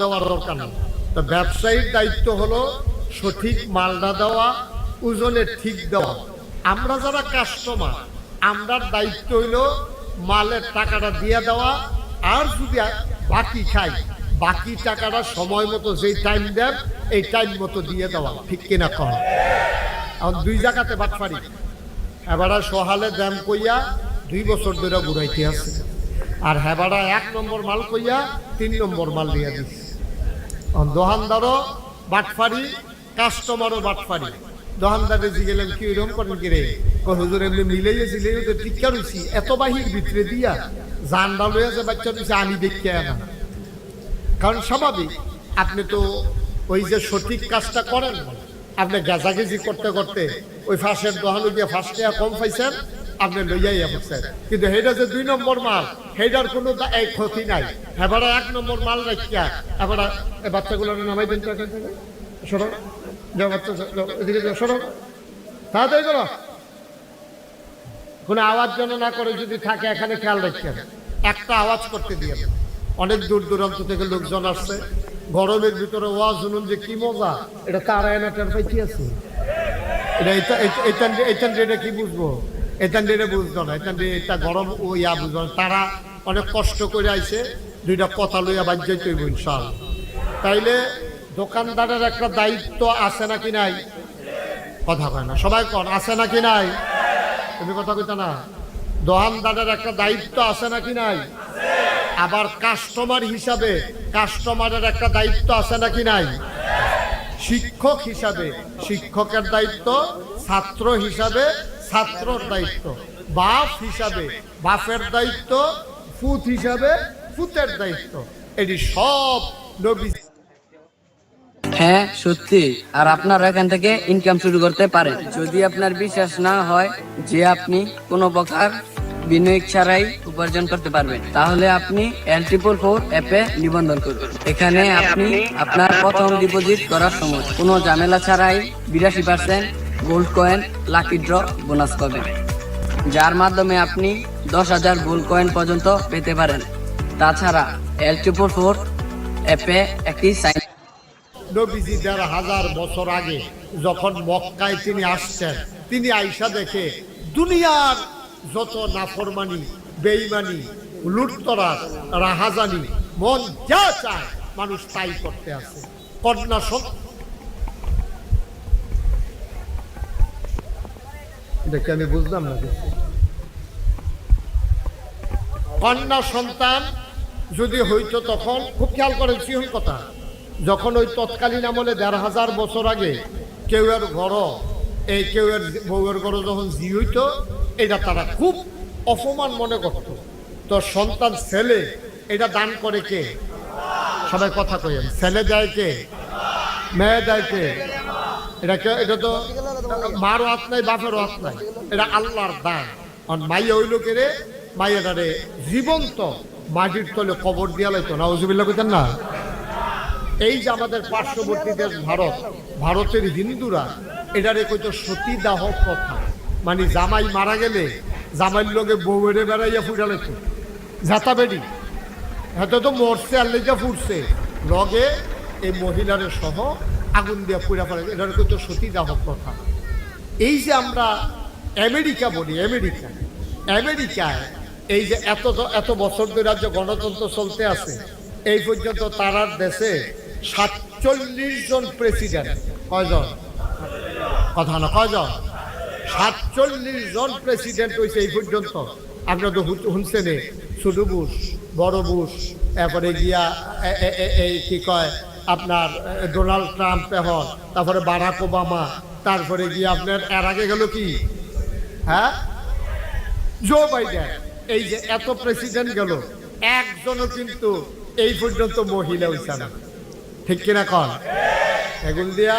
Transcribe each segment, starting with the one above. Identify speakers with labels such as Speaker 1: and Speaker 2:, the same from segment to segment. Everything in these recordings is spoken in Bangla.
Speaker 1: দেওয়ার দরকার নেই। ব্যবসায়ীর দায়িত্ব হলো সঠিক মালটা দেওয়া, ওজনে ঠিক দেওয়া। আমরা যারা কাস্টমার আমরার দায়িত্ব হইল মালের টাকাটা দিয়ে দেওয়া, আর যদি বাকি খাই, বাকি টাকাটা সময় মতো যেই টাইম দেন, এই টাইম মতো দিয়ে দেওয়া। ঠিক কিনা কম এখন দুই জায়গাতে বাটফারি। এবারে সহালে দাম কইয়া দুই বছর ধরে ঘুরাইতে আছে। আর হেবাড়া এক নম্বর মাল কইয়া তিন নম্বর মাল দিয়া দিচ্ছে দোকানদারও বাটফারি, কাস্টমারও বাটফারি। দোকানদারে জি গেলেন কি ওইরকম করেন কি রে? হুজুর, এমনি মিলাইয়েছিল তো টিকা রইছি। এত বাহির ভিতরে দিয়া জানডা লইয়া যে বাচ্চা রইছে আমি দেখতে না কারণ স্বাভাবিক, আপনি তো ওই যে সঠিক কাজটা করেন। আপনি গেজাগেজি করতে করতে ওই ফাঁসের দোকানে দিয়ে ফাঁস টাকা কম পাইছেন আপনি পড়ছেন কিন্তু সেইটা যে দুই নম্বর মাল, সেইটার কোনো ক্ষতি নাই। এক নম্বর মাল রাখিয়া এবারে বাচ্চাগুলো নামাই দিন আওয়াজ যেন না করে, যদি থাকে, এখানে খেয়াল রাখছেন একটা আওয়াজ করতে দিয়ে অনেক দূর দূরান্ত থেকে লোকজন আসছে। গরমের ভিতরে ওয়াজ শুনুন যে কি মজা। এটা তারা এনা টের পাইতে আছে এটা এটা- এটা কি বুঝব? এটান দিয়ে বুঝতো না এটান দিয়ে এটা গরম ও ইয়া বুঝব না। তারা অনেক কষ্ট করে আইছে, দুইটা কথা লইয়া বাজ্যাই তৈব ইনশাল তাইলে দোকানদারের একটা দায়িত্ব আছে নাকি নাই? কথা কয় না, সবাই কন, আছে নাকি নাই? তুমি কথা কইতা না? দোকানদারের একটা দায়িত্ব আছে নাকি নাই? আবার কাস্টমার হিসাবে, কাস্টমারের একটা দায়িত্ব আছে নাকি নাই? শিক্ষক হিসাবে, শিক্ষকের দায়িত্ব, ছাত্র হিসাবে ছাত্রর দায়িত্ব। বাপ হিসাবে বাপের দায়িত্ব ফুত হিসাবে ফুতের দায়িত্ব। এটি সব নবী
Speaker 2: হ্যাঁ সত্যি। আর আপনারা এখান থেকে ইনকাম শুরু করতে পারেন। যদি আপনার বিশ্বাস না হয় যে আপনি কোনো প্রকার বিনিয়োগ ছাড়াই উপার্জন করতে পারবেন, তাহলে আপনি এল ট্রিপল ফোর অ্যাপে নিবন্ধন করুন। এখানে আপনি আপনার প্রথম ডিপোজিট করার সময় কোনো ঝামেলা ছাড়াই বিরাশি percent gold coin lucky draw bonus পাবেন যার মাধ্যমে আপনি দশ হাজার গোল্ড কয়েন পর্যন্ত পেতে পারেন। তাছাড়া এল ট্রিপল ফোর অ্যাপে একটি সাইন
Speaker 1: হাজার বছর আগে যখন মক্কায় তিনি আসছেন, তিনি আইসা দেখে দুনিয়ার যত নাফরমানি বেইমানি লুটতরাজ, রাহাজানি, মন যা চায় মানুষ তাই করতে আছে কন্যা দেখে আমি বুঝলাম না কন্যা সন্তান যদি হইতো তখন খুব খেয়াল করেন সিহন কথা। যখন ওই তৎকালীন আমলে দেড় হাজার বছর আগে কেউ এর ঘর, এই কেউ এর বউয়ের ঘর যখন জি হইতো, এটা তারা খুব অপমান মনে করত। তো সন্তান ছেলে, এটা দান করে কে? সবাই কথা কইেন ছেলে দেয় কে? মেয়ে দেয় কে? এটা কে? এটা তো হাত নাই হাত নাই। এটা আল্লাহর দান। আর মাইয়া মাইয়াটারে জীবন্ত মাটির তলে কবর দিয়া লাইতো। না ওজুবিল্লা কইতেন না? এই যে আমাদের পার্শ্ববর্তী দেশ ভারত, ভারতের হিন্দুরা, এটারে কইতো মানে জামাই মারা গেলে জামাইর লোকে বউয়েরে বেড়াইয়া ফুটালে তো জাতা বেডি। হয়তো তো মরছে, আর লেজা ফুটছে লগে এই মহিলারে সহ আগুন দিয়া পুরা ফেলে এটারে কইতো সতীদাহ প্রথা। এই যে আমরা আমেরিকা বলি, আমেরিকা। আমেরিকায় এই যে এত এত বছর ধরে যে গণতন্ত্র চলতে আছে, এই পর্যন্ত তারার দেশে সাতচল্লিশ জন প্রেসিডেন্ট কয়জন? কথা না, কয়জন? সাতচল্লিশ জন প্রেসিডেন্ট হয়েছে এই পর্যন্ত। আপনারা তো শুনছেন ছোট বুশ, বড় বুশ, এরপরে গিয়া এই কি কয়, আপনার ডোনাল্ড ট্রাম্প এখন, তারপরে বারাক ওবামা তারপরে গিয়ে আপনার, এর আগে গেল কি? হ্যাঁ? Joe Biden. এই যে এত প্রেসিডেন্ট গেল, একজনও কিন্তু এই পর্যন্ত মহিলা হইছে না। ঠিক কিনা কন? এগুল দিয়া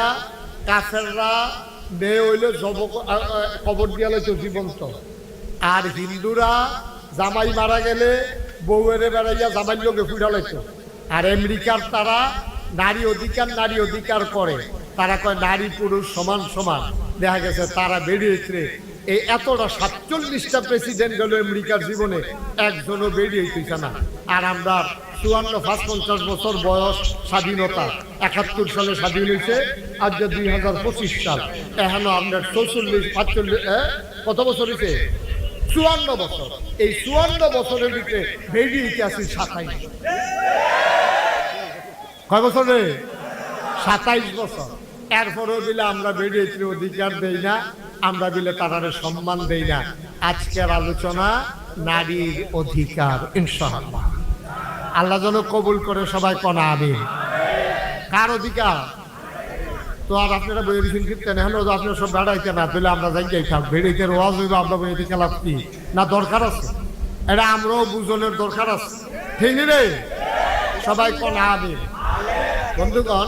Speaker 1: কাফেররা মেয়ে হইলে জব কবর দিয়া লইতো জীবন্ত। আর হিন্দুরা জামাই মারা গেলে বউয়েরে বেড়াইয়া জামাই লোকে ফুটা আর আমেরিকার তারা নারী অধিকার নারী অধিকার করে। তারা কয় নারী পুরুষ সমান সমান। দেখা গেছে তারা বেরিয়েছে। এই এতটা সাতচল্লিশটা প্রেসিডেন্ট গেল আমেরিকার জীবনে একজনও বেরিয়ে হইতেছে না। আর আমরা চুয়ান্ন পাঁচ পঞ্চাশ বছর বয়স স্বাধীনতা একাত্তর সালে স্বাধীন হয়েছে আজ যে দুই হাজার পঁচিশ সাল এখনও আমরা চৌচল্লিশ পাঁচচল্লিশ এ, কত বছর হয়েছে? চুয়ান্ন বছর। এই চুয়ান্ন বছরের ভিতরে বেরিয়ে ইতিহাসে সাতাইশ। কয় বছর সাতাইশ বছর। এরপরেও দিলে আমরা বেরিয়েছি অধিকার দেই না, আমরা দিলে তারারে সম্মান দেই না। আজকের আলোচনা, নারীর অধিকার, ইনশাআল্লাহ। আল্লাহ যেন কবুল করে সবাই কনা আমি কার অধিকার? তো আর আপনারা বই দিচ্ছেন কীর্তন তো আপনারা সব বেড়াইতে না পেলে আমরা যাই যাই থাক। বেড়াইতে রোয়াজ হইব আমরা বই দিকে কি? না দরকার আছে? এটা আমরাও বুঝনের দরকার আছে। ঠিক রে? সবাই কনা আমি বন্ধুগণ,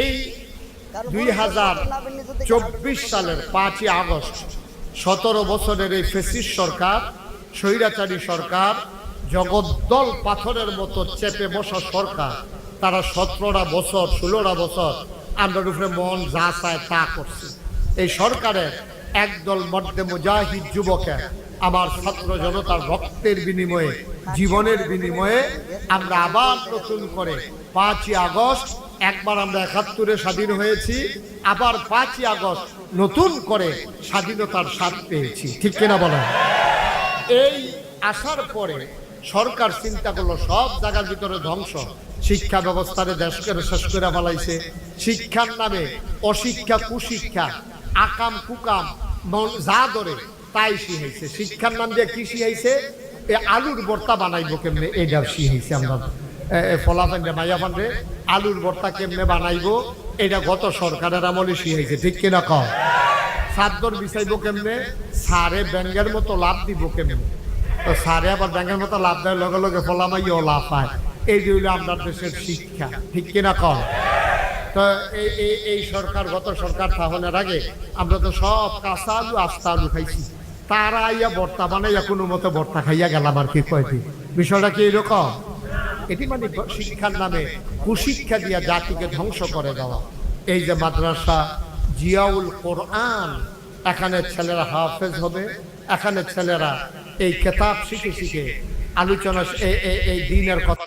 Speaker 1: এই দুই হাজার চব্বিশ সালের পাঁচই আগস্ট সতেরো বছরের এই ফেসিস সরকার স্বৈরাচারী সরকার জগদ্দল পাথরের মতো চেপে বসা সরকার তারা সতেরোটা বছর ষোলোটা বছর আমরা উপরে মন যা চায় তা করছে। এই সরকারের একদল মধ্যে মুজাহিদ যুবকের আমার ছাত্র জনতার রক্তের বিনিময়ে জীবনের বিনিময়ে আমরা আবার নতুন করে পাঁচই আগস্ট একবার আমরা একাত্তরে স্বাধীন হয়েছি, আবার পাঁচই আগস্ট নতুন করে স্বাধীনতার স্বাদ পেয়েছি। ঠিক কিনা বলেন এই আসার পরে সরকার চিন্তা করল, সব জায়গার ভিতরে ধ্বংস। শিক্ষা ব্যবস্থারে দেশকে শেষ করে ফেলাইছে। শিক্ষার নামে অশিক্ষা, কুশিক্ষা, আকাম, কুকাম যা ধরে তাই শিখাইছে। শিক্ষার নাম দিয়ে কি শিখাইছে? আলুর ভর্তা বানাইবো কেমনে? এইটাও শিখাইছে আমরা। ফলাফান্ডে মাইয়া ফান্ডে আলুর ভর্তা কেমনে বানাইবো, এটা গত সরকারের আমলে শিখাইছে ঠিক কিনা কম সাতদর বিচাইব কেমনে? সারে ব্যাঙ্গের মতো লাভ দিব কেমনে? তো সারে আবার ব্যাঙ্গের মতো লাভ দেওয়ার লগে লগে ফলামাইও লাভ পায় এই যে হইল আমরা দেশের শিক্ষা, ঠিক কিনা কম তো এই এই সরকার, গত সরকার থাহনের আগে আমরা তো সব কাঁচা আলু, আস্তা আলু খাইছি। তারা আইয়া ভর্তা বানাইয়া কোনো মতো ভর্তা খাইয়া গেলাম আর কি কয়টি? বিষয়টা কি এরকম? এটি মানে শিক্ষার নামে কুশিক্ষা দিয়া জাতিকে ধ্বংস করে দেওয়া। এই যে মাদ্রাসা, জিয়াউল কোরআন, এখানে ছেলেরা হাফেজ হবে, এখানে ছেলেরা এই কেতাব শিখে শিখে আলোচনা এই- দিনের কথা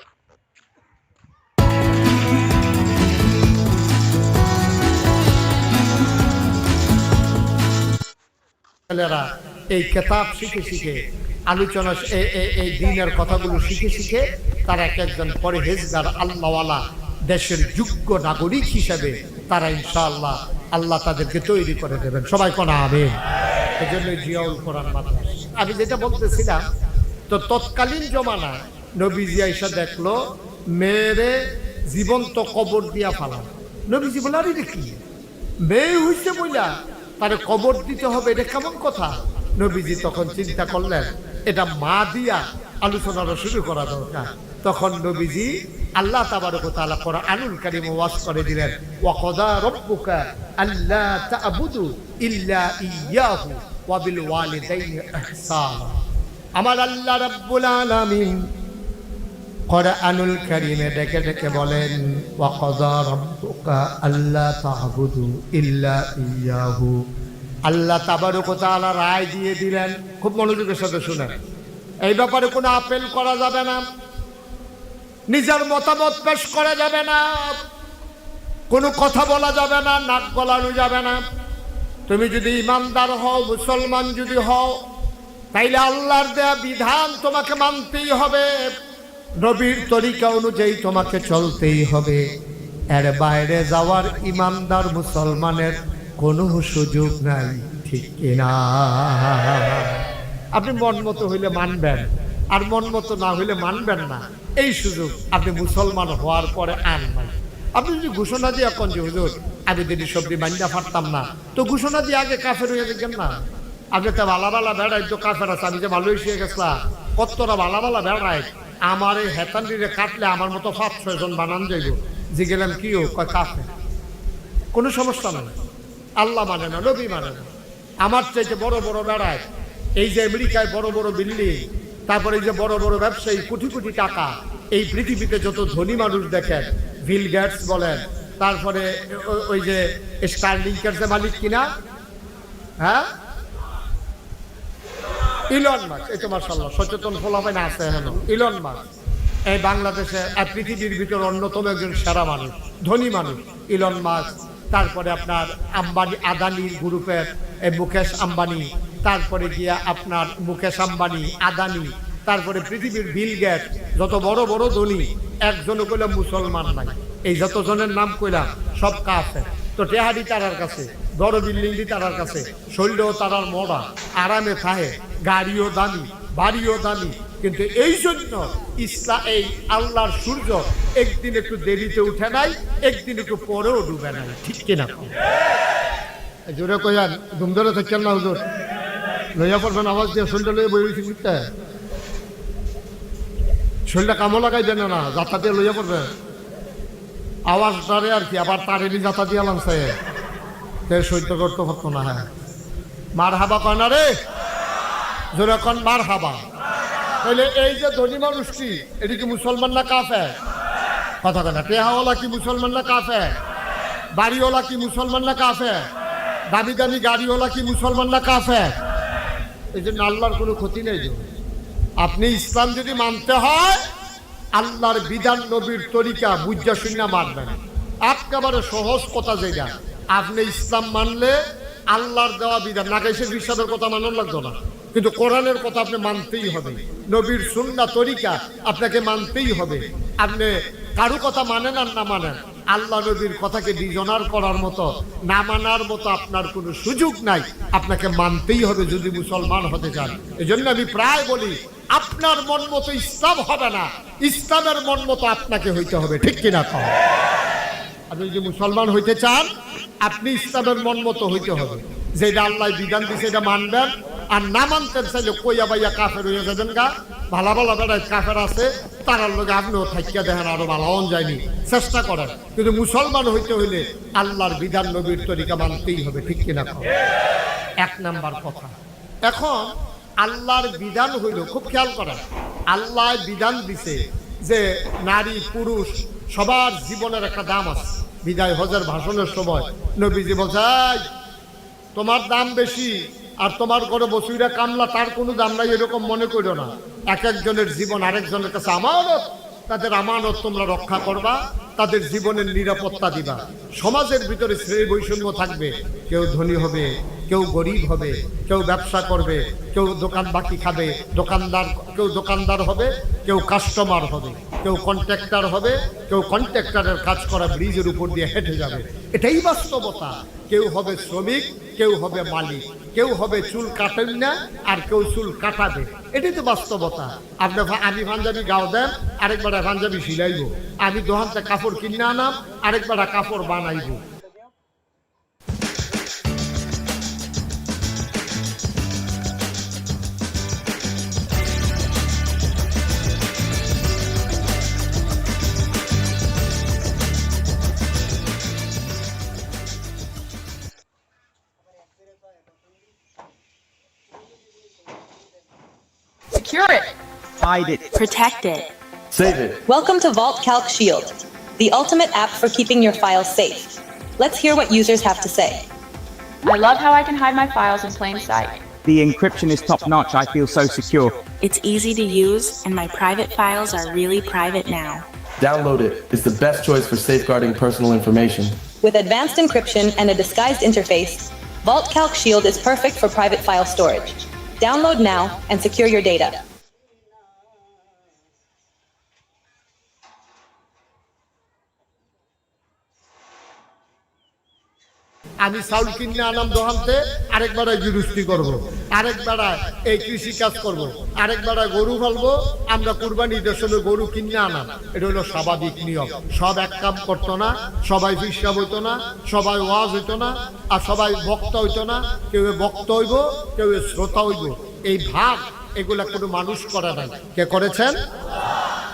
Speaker 1: ছেলেরা এই কেতাব শিখে শিখে আলোচনা এই- দিনের কথাগুলো শিখে শিখে তারা এক একজন পরহেজগার আল্লাহওয়ালা দেশের যোগ্য নাগরিক হিসেবে তারা ইনশাআল্লাহ আল্লাহ তাদেরকে তৈরি করে দেবেন। সবাই কোনা হবে এই জন্য জিয়াউল কোরআন মাদ্রাসা। আমি যেটা বলতেছিলাম, তো তৎকালীন জমানায় নবীজি আইসা দেখল মেয়েরে জীবন্ত কবর দিয়া ফালা নবীজি বলে আরে কি? মেয়ে হইছে বইলা, তারে কবর দিতে হবে, এটা কেমন কথা? নবীজি তখন চিন্তা করলেন এটা মা দিয়া আলোচনাটা শুরু করা দরকার। তখন নবীজি আল্লাহ করা দিলেন ওয়া আমার আল্লাহ রাব্বুল আলামিন ডেকে ডেকে বলেন, ওয়াকদা রাব্বুকা আল্লা তা'বুদু ইল্লা ইয়াহু আল্লাহ তাবারক ওয়া তাআলা রায় দিয়ে দিলেন। খুব মনোযোগের সাথে শুনেন। এই ব্যাপারে কোনো আপেল করা যাবে না। নিজের মতামত পেশ করা যাবে না। কোনো কথা বলা যাবে না, নাক গলানো যাবে না। তুমি যদি ইমানদার হও, মুসলমান যদি হও, তাইলে আল্লাহর দেয়া বিধান তোমাকে মানতেই হবে। নবীর তরিকা অনুযায়ী তোমাকে চলতেই হবে। এর বাইরে যাওয়ার ইমানদার মুসলমানের কোনো সুযোগ নাই, ঠিক কিনা? আপনি মন মতো হইলে মানবেন, আর মন মতো না হইলে মানবেন না। এই সুযোগ আপনি মুসলমান হওয়ার পরে আন আপনি যদি ঘোষণা দিয়ে এখন যে, হুজুর, আমি যদি সবজি বান্ধা পারতাম না, তো ঘোষণা দিয়ে আগে কাফের হয়ে দেখেন না। আপনি তো ভালা ভালা বেড়াই তো কাফের আছে, আমি যে ভালো হয়ে গেছিলাম, কতটা ভালা ভালা বেড়াই আমার এই হেতান্ডিরে কাটলে আমার মতো পাঁচ ছয় জন বানান যাইব। যে গেলাম কি ও, কয় কাফে কোনো সমস্যা নাই। আল্লাহ মানে না, নবী মানে না। আমার চাইতে বড় বড় বেড়ায়, এই যে আমেরিকায় বড় বড় বিল্ডিং, তারপরে এই যে বড় বড় ব্যবসায়ী, কোটি কোটি টাকা, এই পৃথিবীতে যত ধনী মানুষ দেখেন, বিল গেটস বলেন, তারপরে ওই যে স্টারলিংকের যে মালিক কিনা? হ্যাঁ? ইলন মাস এই তো মার্শাল্লাহ সচেতন ফলাফাইন আছে হেন ইলন মাস এই বাংলাদেশে পৃথিবীর ভিতর অন্যতম একজন সেরা মানুষ, ধনী মানুষ, ইলন মাস তারপরে আপনার আম্বানি আদানির গ্রুপের মুকেশ আম্বানি, তারপরে গিয়া আপনার মুকেশ আম্বানি আদানি, তারপরে পৃথিবীর বিল গেট, যত বড় বড় ধনী, একজনও কইলাম মুসলমান নাই। এই যতজনের নাম কইলাম, সব কাছে তো টেহারি তারার কাছে বড় বিল্ডিং দি তারার কাছে, শৈলও তারার মরা, আরামে থাহে গাড়িও দামি, বাড়িও দামি কিন্তু এই জন্য ইসলাম এই আল্লাহর সূর্য একদিন একটু দেরিতে উঠে নাই, একদিন একটু পরেও ডুবে নাই। ঠিক কিনা? জোরে কয়ান ধুম ধরে থাকেন না হুজুর। লইয়া পড়বেন, আওয়াজ দিয়ে শরীরটা লইয়া বই বুঝতে শরীরটা কামো লাগাই দেন না যাত্রা দিয়ে লইয়া পড়বেন। আওয়াজ ধরে আর কি, আবার তারেরই যাত্রা দিয়ে লামছে সে সহ্য করতে পারতো না হ্যাঁ। মার হাবা কয় না রে? জোরে কন মার হাবা তাহলে এই যে ধনী মানুষটি, এটি কি মুসলমান না কাফে কথা কথা টেহাওয়ালা কি মুসলমান না কাফে বাড়িওয়ালা কি মুসলমান না কাফে দামি দামি গাড়িওয়ালা কি মুসলমান না কাফে এই জন্য আল্লাহর কোনো ক্ষতি নেই আপনি ইসলাম যদি মানতে হয়, আল্লাহর বিধান নবীর তরিকা বুঝা শূন্য মানবেন। একেবারে সহজ কথা যেটা। আপনি ইসলাম মানলে আল্লাহর দেওয়া বিধান নাগাইশের বিশ্বাসের কথা মানন লাগতো না। কিন্তু কোরআনের কথা আপনি মানতেই হবে। নবীর সুন্না তরিকা আপনাকে মানতেই হবে। আপনি কারও কথা মানেন আর না মানেন, আল্লাহ নবীর কথাকে বিজনার করার মতো, না মানার মতো আপনার কোনো সুযোগ নাই। আপনাকে মানতেই হবে যদি মুসলমান হতে চান। এই জন্য আমি প্রায় বলি, আপনার মন মতো ইসলাম হবে না, ইসলামের মন মতো আপনাকে হইতে হবে, ঠিক কিনা কম আপনি যদি মুসলমান হইতে চান, আপনি ইসলামের মন মতো হইতে হবে। যেটা আল্লাহ বিধান দিছে, এটা মানবেন। আর না মানতেন চাইলে কইয়া বাইয়া কাফের হইয়া যাবেন গা। ভালা ভালা বেড়ায় কাফের আছে তারার লোক আপনিও থাকিয়া দেখেন আরও ভালো হন যায়নি। চেষ্টা করেন কিন্তু মুসলমান হইতে হইলে আল্লাহর বিধান নবীর তরিকা মানতেই হবে ঠিক কিনা? এক নাম্বার কথা। এখন আল্লাহর বিধান হইল খুব খেয়াল করেন আল্লাহ বিধান দিছে যে নারী পুরুষ সবার জীবনের একটা দাম আছে। বিদায় হজের ভাষণের সময় নবীজি বলছাই তোমার দাম বেশি আর তোমার ঘরে বসুইরা কামলা, তার কোনো দাম নাই, এরকম মনে করো না। এক একজনের জীবন আরেকজনের কাছে আমানত। তাদের আমানত তোমরা রক্ষা করবা, তাদের জীবনের নিরাপত্তা দিবা। সমাজের ভিতরে শ্রেণি বৈষম্য থাকবে। কেউ ধনী হবে, কেউ গরিব হবে, কেউ ব্যবসা করবে, কেউ দোকান বাকি খাবে, দোকানদার, কেউ দোকানদার হবে, কেউ কাস্টমার হবে, কেউ কন্ট্রাক্টর হবে, কেউ কন্ট্রাক্টরের কাজ করা ব্রিজের উপর দিয়ে হেঁটে যাবে। এটাই বাস্তবতা। কেউ হবে শ্রমিক, কেউ হবে মালিক। কেউ হবে চুল কাটেন না, আর কেউ চুল কাটাবে। এটাই তো বাস্তবতা। আপনি আমি পাঞ্জাবি গাও দেন, আরেকবার পাঞ্জাবি সিলাইব। আমি দোহানতে কাপড় কিনে আনাম, আরেকবার কাপড় বানাইব।
Speaker 3: Secure it.
Speaker 4: Hide it.
Speaker 3: Protect it.
Speaker 5: Save it.
Speaker 6: Welcome to Vault Calc Shield, the ultimate app for keeping your files safe. Let's hear what users have to say.
Speaker 3: I love how I can hide my files in plain sight.
Speaker 4: The encryption is top notch. I feel so secure.
Speaker 7: It's easy to use, and my private files are really private now.
Speaker 5: Download it. It's the best choice for safeguarding personal information.
Speaker 6: With advanced encryption and a disguised interface, Vault Calc Shield is perfect for private file storage. Download now and secure your data.
Speaker 1: আমি চাউল কিনে আনাম দোহানতে আরেক বেড়ায় গৃহস্থী করব। আরেক বেড়ায় এই কৃষি কাজ করব। আরেক বেড়ায় গরু ফেলব, আমরা কুরবানি সময় গরু কিনে আনাম। এটা হলো স্বাভাবিক নিয়ম। সব এক কাম করতো না, সবাই হিসাব হইতো না, সবাই ওয়াজ হইতো না, আর সবাই বক্তা হইতো না। কেউ বক্তা হইব, কেউ শ্রোতা হইব। এই ভাগ, এগুলা কোনো মানুষ করে নাই। কে করেছেন?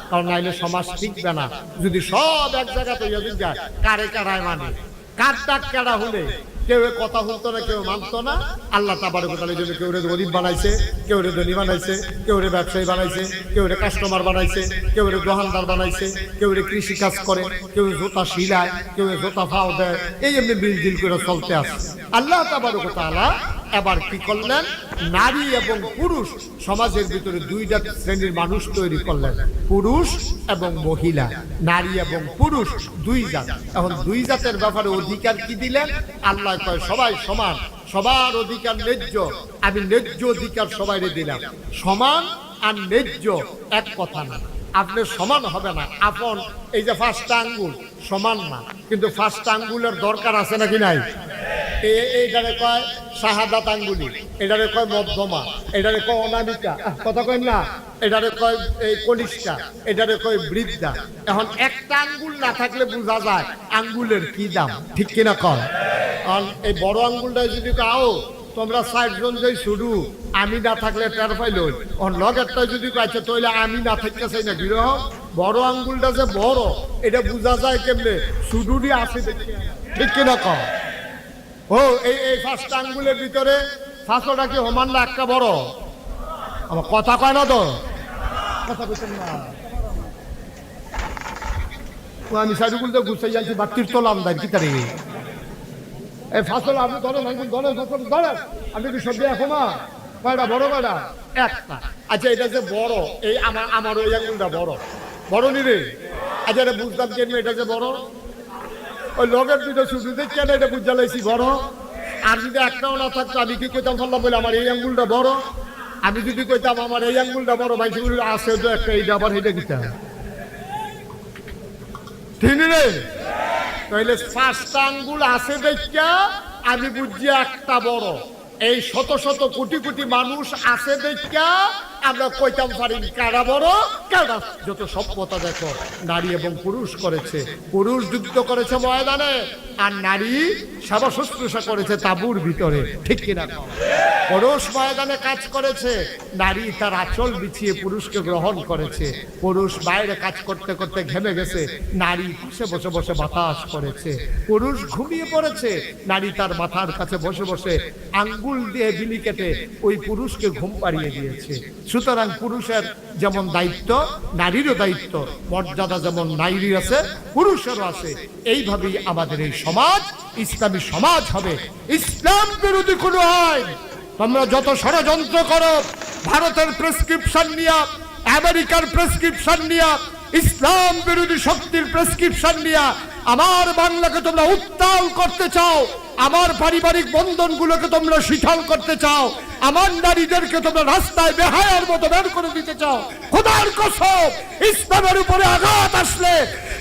Speaker 1: কারণ নাইলে সমাজ টিকবে না। যদি সব এক জায়গাতে যদি যায়, কারে কারায় মানে? কার ডাক কারা হলে? কেউ কথা শুনতো না, কেউ মানতো না। আল্লাহ তাবার কোথায় জন্য কেউ রে গরিব বানাইছে কেউ রে ধনী বানাইছে কেউ রে ব্যবসায়ী বানাইছে কেউ রে কাস্টমার বানাইছে কেউ রে দোকানদার বানাইছে কেউ রে কৃষি কাজ করে, কেউ জোতা শিলায় কেউ জোতা ফাও দেয়। এই এমনি বিল দিল করে চলতে আসে আল্লাহ তাবার কোথায় এবার কি করলেন? নারী এবং পুরুষ সমাজের ভিতরে দুইটা শ্রেণির মানুষ তৈরি করলেন। পুরুষ এবং মহিলা। নারী এবং পুরুষ দুই জাত। এখন দুই জাতের ব্যাপারে অধিকার কি দিলেন? আল্লাহ কয়, সবাই সমান। সবার অধিকার ন্যায্য। আমি ন্যায্য অধিকার সবাইরে দিলাম। সমান আর ন্যায্য এক কথা না। আপনি সমান হবে না। আপন, এই যে ফার্স্ট আঙ্গুল, সমান না। কিন্তু ফার্স্ট আঙ্গুলের দরকার আছে নাকি নাই? এইটারে কয় শাহাদাত আঙ্গুলি এটারে কয় মধ্যমা, এটারে কয় অনামিকা, কথা কয় না? এটারে কয় এই কনিষ্ঠা, এটারে কয় বৃদ্ধা। এখন একটা আঙ্গুল না থাকলে বোঝা যায় আঙ্গুলের কি দাম, ঠিক কিনা কয়? কারণ এই বড় আঙ্গুলটা যদি কাও, তোমরা ষাট জন যে শুরু, আমি না থাকলে টের পাইল। লগেরটা যদি কাছে তৈলে আমি না থাকতে চাই না, বিরহ। বড় আঙ্গুলটা যে বড়, এটা বোঝা যায় কেমনে? শুধুরই আছে দেখে। ঠিক কিনা কয়? ও, এই এই পাঁচটা আঙ্গুলের ভিতরে পাঁচটা কি সমান না একটা বড়? আমার কথা কয় না তো। কথা বলছেন না। আমি সাইডুকুল তো ঘুরতে যাচ্ছি বা তীর্থলাম দেয় কি তারি এই ফাসল আপনি ধরেন আঙ্গুল ধরেন ফাসল ধরেন আপনি কি এখন না কয়টা, বড় কয়টা? একটা। আচ্ছা এটা যে বড়, এই আমার আমার ওই আঙ্গুলটা বড়। বড় নিরে আচ্ছা এটা বুঝতাম কেন এটা যে বড়? ওই লগের দুটো শুধু দেখছি না এটা বুঝা লাইছি, বড়। আর যদি একটাও না থাকতো, আমি কি কইতাম ফেললাম বলে, আমার এই আঙ্গুলটা বড়। আমি যদি কইতাম, আমার এই আঙ্গুলটা বড়, ভাই, সেগুলো আছে তো একটা, এইটা আবার এটা কিতা ঠিক রে পাঁচটা আঙ্গুল আছে দেখা আমি বুঝছি একটা বড়। এই শত শত কোটি কোটি মানুষ আছে দেখা আমরা কইতাম পারি কারা বড়? কারা? যত সভ্যতা দেখো, নারী এবং পুরুষ করেছে। পুরুষ যুদ্ধ করেছে ময়দানে, আর নারী সেবা শুশ্রূষা করেছে তাবুর ভিতরে। ঠিক কিনা পুরুষ ময়দানে কাজ করেছে, নারী তার আঁচল বিছিয়ে পুরুষকে গ্রহণ করেছে। পুরুষ বাইরে কাজ করতে করতে ঘেমে গেছে, নারী পাশে বসে বসে বাতাস করেছে। পুরুষ ঘুমিয়ে পড়েছে, নারী তার মাথার কাছে বসে বসে আঙ্গুল দিয়ে বিলি কেটে ওই পুরুষকে ঘুম পাড়িয়ে দিয়েছে। সুতরাং পুরুষের যেমন দায়িত্ব, নারীরও দায়িত্ব। মর্যাদা যেমন নারীর আছে, পুরুষেরও আছে। এইভাবেই আমাদের এই সমাজ, ইসলামী সমাজ হবে। ইসলাম বিরোধী কোনো আইন। তোমরা যত ষড়যন্ত্র করো, ভারতের প্রেসক্রিপশন নিয়ে, আমেরিকার প্রেসক্রিপশন নিয়ে, ইসলাম বিরোধী শক্তির প্রেসক্রিপশন নিয়ে, আমার বাংলাকে তোমরা উত্তাল করতে চাও আমার পারিবারিক বন্ধনগুলোকে তোমরা শিথল করতে চাও, আমার নারীদেরকে তোমরা রাস্তায় বেহায়ার মতো বের করে দিতে চাও। খোদার কসম, ইসলামের উপরে আঘাত আসলে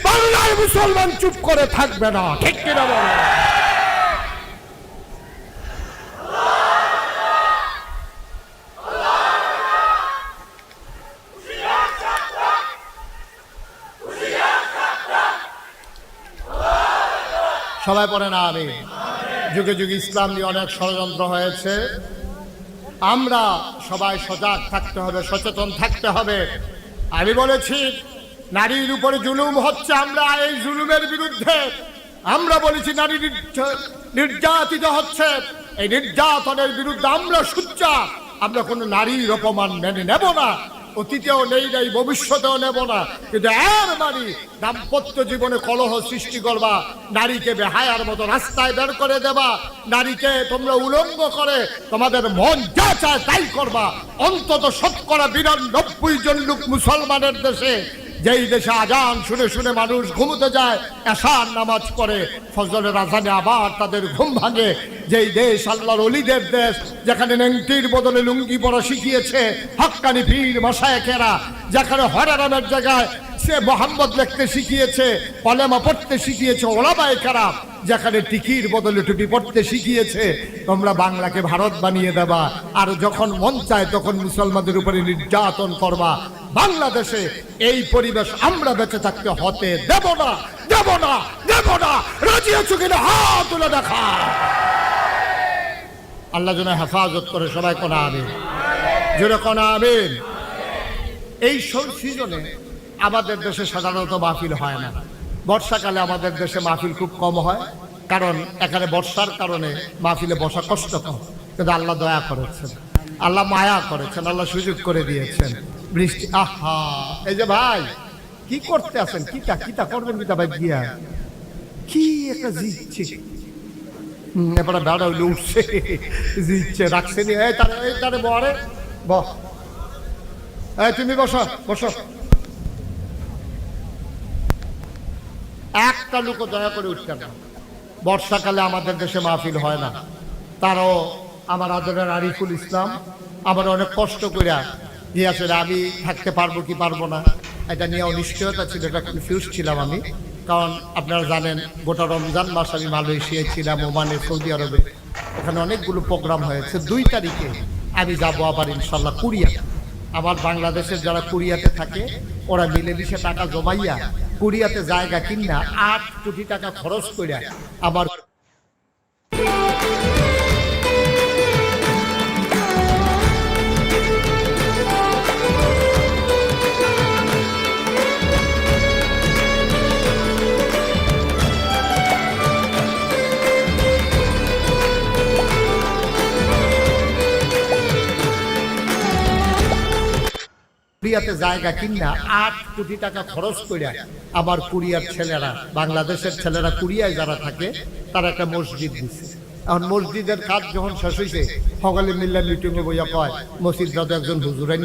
Speaker 1: বাংলার মুসলমান চুপ করে থাকবে না, ঠিক কিনা বলো? সবাই পড়ে না আমি যুগে যুগে ইসলাম নিয়ে অনেক ষড়যন্ত্র হয়েছে। আমরা সবাই সজাগ থাকতে হবে, সচেতন থাকতে হবে। আমি বলেছি, নারীর উপরে জুলুম হচ্ছে আমরা, এই জুলুমের বিরুদ্ধে। আমরা বলেছি, নারী নির্য- নির্যাতিত হচ্ছে। এই নির্যাতনের বিরুদ্ধে আমরা সুচ্চা আমরা কোনো নারীর অপমান মেনে নেব না। অতীতেও নেই, নাই, ভবিষ্যতেও নেব না। কিন্তু আর নারী দাম্পত্য জীবনে কলহ সৃষ্টি করবা, নারীকে বেহায়ার মতো রাস্তায় বের করে দেবা, নারীকে তোমরা উলঙ্গ করে তোমাদের মন যা চায় তাই করবা। অন্তত শতকরা বিরানব্বই জন লোক মুসলমানের দেশে যেই দেশে আজান শুনে শুনে মানুষ ঘুমোতে যায়, এশার নামাজ পড়ে ফজলের আজানে আবার তাদের ঘুম ভাঙে। যেই দেশ আল্লাহর অলিদের দেশ, যেখানে নেংটির বদলে লুঙ্গি পরা শিখিয়েছে হক্কানি পীর মশায়েকেরা যেখানে হরারামের জায়গায় সে মোহাম্মদ লিখতে শিখিয়েছে কলেমা পড়তে শিখিয়েছে ওলাবায় খারাপ যেখানে টিকির বদলে টুপি পড়তে শিখিয়েছে। তোমরা বাংলাকে ভারত বানিয়ে দেবা, আর যখন মন চায় তখন মুসলমানদের উপরে নির্যাতন করবা। বাংলাদেশে এই পরিবেশ আমরা বেঁচে থাকতে হতে দেব না দেব না দেব না। রাজি আছো কিনা? হাত তুলে দেখা। আল্লাহ যেন হেফাজত করে সবাই কোনা আমিন। জোরে কোনা আমিন। এই সিজনে আমাদের দেশে সাধারণত মাহফিল হয় না। বর্ষাকালে আমাদের দেশে মাহফিল খুব কম হয়, কারণ এখানে বর্ষার কারণে মাহফিলে বসা কষ্টকর। কিন্তু আল্লাহ দয়া করেছেন। আল্লাহ মায়া করেছেন, আল্লাহ সুযোগ করে দিয়েছেন। বৃষ্টি, আহা, এই যে ভাই, কি করতে আছেন? কিতা কিতা করবেন কিতা ভাই গিয়া? কি একটা জিতছে? এবারে বেড়া হইলে উঠছে, জিতছে, রাখছে নি। এই তারে এই তারে বরে এই তুমি বসো বসো। একটা লোক দয়া করে উঠতে না। বর্ষাকালে আমাদের দেশে মাহফিল হয় না। তারও আমার আদরের আরিফুল ইসলাম, আমার অনেক কষ্ট করে দিয়েছে আমি থাকতে পারব কি পারব না, এটা নিয়ে অনিশ্চয়তা ছিল, এটা কনফিউজ ছিলাম আমি। কারণ আপনারা জানেন, গোটা রমজান মাস আমি মালয়েশিয়ায় ছিলাম, ওমানে, সৌদি আরবে। ওখানে অনেকগুলো প্রোগ্রাম হয়েছে। দুই তারিখে আমি যাব আবার ইনশাল্লাহ কুরিয়াতে। আবার বাংলাদেশের যারা কুরিয়াতে থাকে, ওরা মিলেমিশে টাকা জমাইয়া কুরিয়াতে জায়গা কিনা আট কোটি টাকা খরচ করে আবার কুরিয়াতে জায়গা কিনা আট কোটি টাকা খরচ করে আবার কুরিয়ার ছেলেরা, বাংলাদেশের ছেলেরা কুরিয়ায় যারা থাকে, তারা একটা মসজিদ দিচ্ছে এখন মসজিদের কাজ যখন শেষ হয়েছে সকালে মিল্লা মিটিংয়ে বইয়া কয়, মসজিদ একজন হুজুরাই